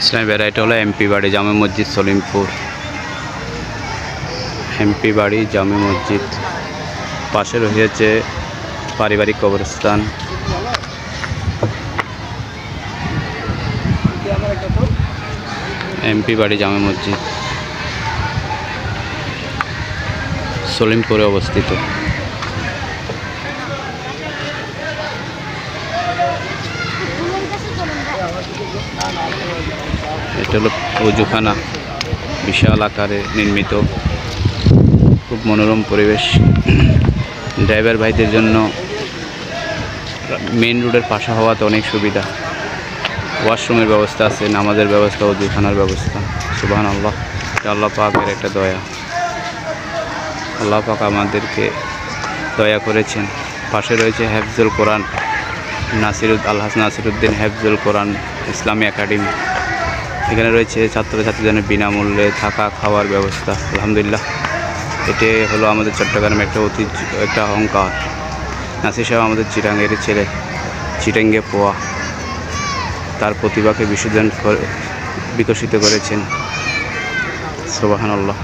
ইসলামী এটা হলো এমপি বাড়ি, জামে মসজিদ সলিমপুর। এমপি বাড়ি, জামে মসজিদ। পাশে রয়েছে পারিবারিক কবরস্থান। এমপি বাড়ি, জামে মসজিদ। সলিমপুরে অবস্থিত। এটা হলো অজুখানা বিশাল আকারে নির্মিত, খুব মনোরম পরিবেশ। ড্রাইভার ভাইদের জন্য মেন রোডের পাশে হওয়াতে অনেক সুবিধা। ওয়াশরুমের ব্যবস্থা আছে, নামাজের ব্যবস্থা অজুখানার ব্যবস্থা। সুবাহান আল্লাহ আল্লাহ পাকের একটা দয়া। আল্লাহ পাক আমাদেরকে দয়া করেছেন। পাশে রয়েছে হেফজুল কোরআন। নাসিরুদ আলহাস নাসিরুদ্দিন হেফজুল কোরআন ইসলামী একাডেমি। এখানে রয়েছে ছাত্রছাত্রীদের বিনামূল্যে থাকা খাওয়ার ব্যবস্থা। আলহামদুলিল্লাহ। এটি হলো আমাদের চট্টগ্রামের একটা ঐতিহ্য, একটা অহংকার। নাসির সাহেব আমাদের চিটাঙ্গের ছেলে, চিটাঙ্গে পোয়া। তার প্রতিভাকে বিসর্জন করে বিকশিত করেছেন। সোবাহান আল্লাহ